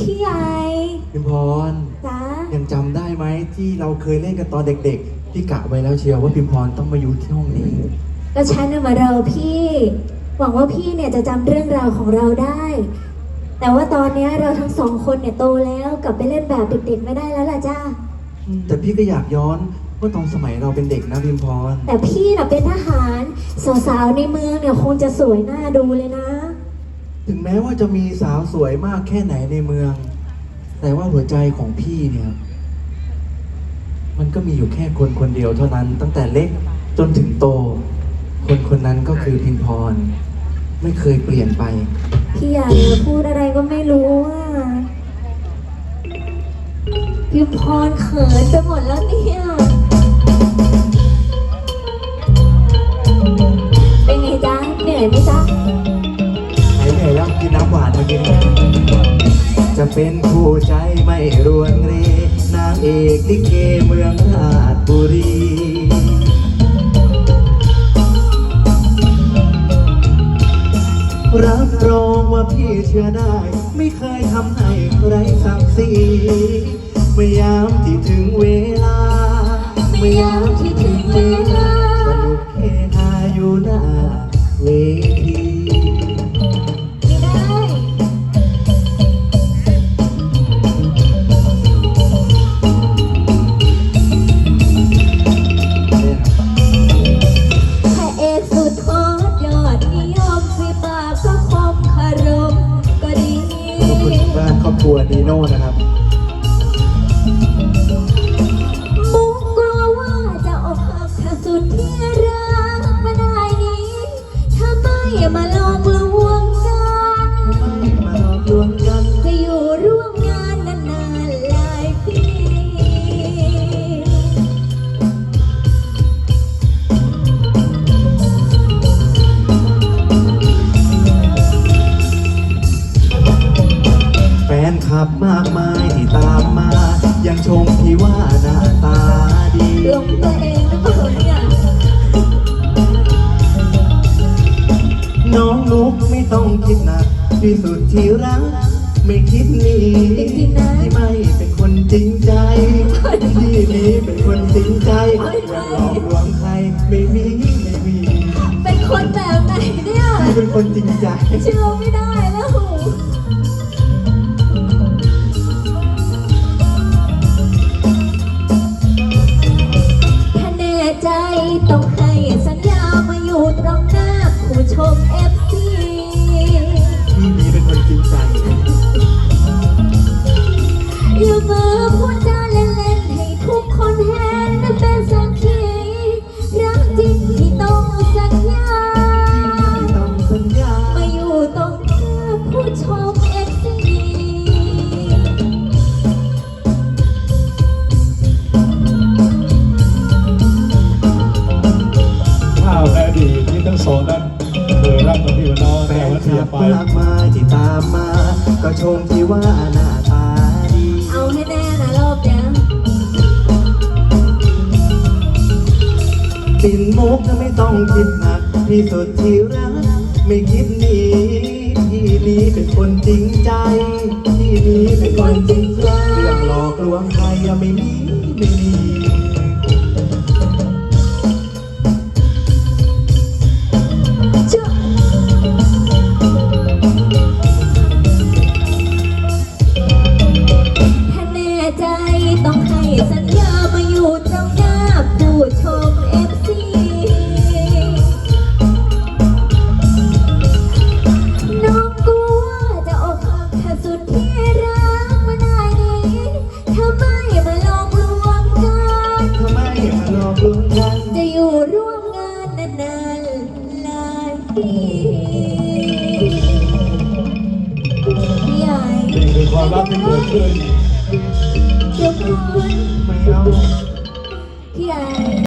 พี่ใหญ่พิมพรจ้ายังจำได้ไหมที่เราเคยเล่นกันตอนเด็กๆพี่กะไว้แล้วเชียวว่าพิมพรต้องมาอยู่ที่ห้องนี้ แล้วฉันน่ะมารอพี่ หวังว่าพี่เนี่ยจะจำเรื่องราวของเราได้ แต่ว่าตอนเนี้ยเราทั้งสองคนเนี่ยโตแล้วกลับไปเล่นแบบเด็กๆไม่ได้แล้วล่ะจ้าแต่พี่ก็อยากย้อนว่าตอนสมัยเราเป็นเด็กนะพิมพร แต่พี่น่ะเป็นทหารสาวๆในเมืองเนี่ยคงจะสวยหน้าดูเลยนะ ถึงแม้ว่าจะมีสาวสวยมากแค่ไหนในเมือง แต่ว่าหัวใจของพี่เนี่ย มันก็มีอยู่แค่คนคนเดียวเท่านั้น ตั้งแต่เล็กจนถึงโต คนคนนั้นก็คือพิมพร ไม่เคยเปลี่ยนไป พี่ใหญ่พูดอะไรก็ไม่รู้อะพี่พรเขินไปหมดแล้วเนี่ย เป็นคู่ใจไม่รวนเรนางเอกลิเกเมืองราชบุรีรับรองว่าพี่เชื่อได้ ไม่เคยทำให้ไรสักสีเมื่อยามที่ถึงเวลาเมื่อยามที่ ทัวร์ดีโน่นะครับมุกกลัวว่าจะอกหักถ้าสุดที่รักม่ได้นี้ถ้าไม่มาล ฟนคลับมากมายที่ตามมา ยังชมพี่ว่าหน้าตาดีหลงตัวเองหรือเปล่าเนี่ยน้องนุกไม่ต้องคิดหนักที่สุดที่รัก ไม่คิดหนีจริงๆนะที่ไม่เป็นคนจริงใจ ที่นี้เป็นคนจริงใจอย่าหลอกลวงใครไม่มีไม่มี เป็นคนแบบไหนเนี่ยพี่เป็นคนจริงใจ เชื่อไม่ได้แล้วถ้ ผู้ ที่ตามมา ก็ชมที่ว่าหน้าตาดี เอาให้แน่นะรอบเนี้ยปิ่นมุกจะไม่ต้องคิดหนักที่สุดที่รัก ไม่คิดหนีที่นี้เป็นคนจริงใจ สัญญามาอยู่ตรงหน้าผู้ชมเอฟซีน้องกลัวจะอกหักถ้าสุดที่รักไม่ได้นี้ถ้าไม่มาลองลวงกัน ทำไมมาหลอกลวงกันจะอยู่ร่วมงานนานๆหลายปีพี่ใหญ่ นี่คือความรักที่เกิดขึ้นเดี๋ยวก่อน ไม่เอา พี่ไหญ่